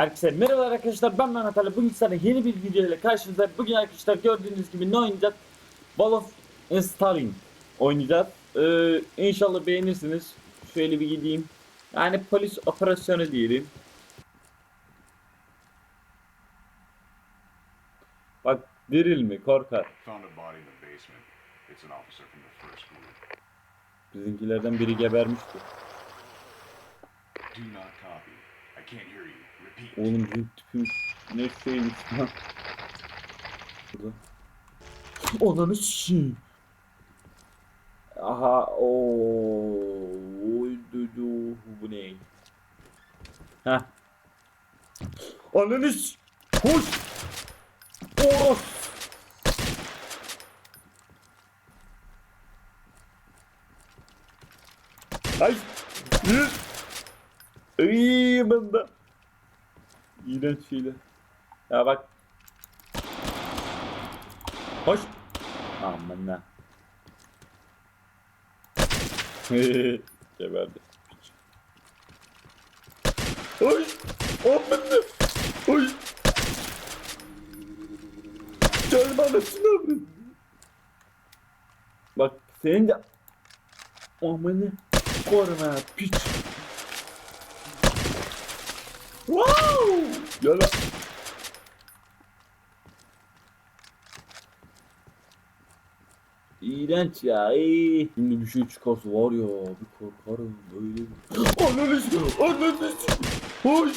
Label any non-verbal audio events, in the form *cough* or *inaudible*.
Herkese merhaba arkadaşlar. Ben Mehmet Ali. Bugün size yeni bir video ile karşınızdayım. Bugün arkadaşlar gördüğünüz gibi ne oynayacağız? Ball of Starring oynayacağız. Ee, İnşallah beğenirsiniz. Şöyle bir gideyim. Yani polis operasyonu diyelim. Bak diril mi? Korkar. Bizimkilerden biri gebermişti. Do not copy. I can't hear you. Repeat. Oğlum bu tipim ne şeymiş lan Burada Ananı sikeyim Aha ooo du bu ne? Ha. Ananı s- Koş. Oh. Ay. Yürü. İyi bunda. İğrenç şeyler. Ya bak. Hoş. Aman *laughs* ne. Geberdi. Oy! Aman ne! Oy! Gel bana şunu avradın. Bak senin de... Aman ne! Korna piç. Wow! Gel lan. İğrenç ya. Ey. Şimdi bir şey çıkarsa var ya bir korkarım böyle. *gasps* Ananı s- Hoş.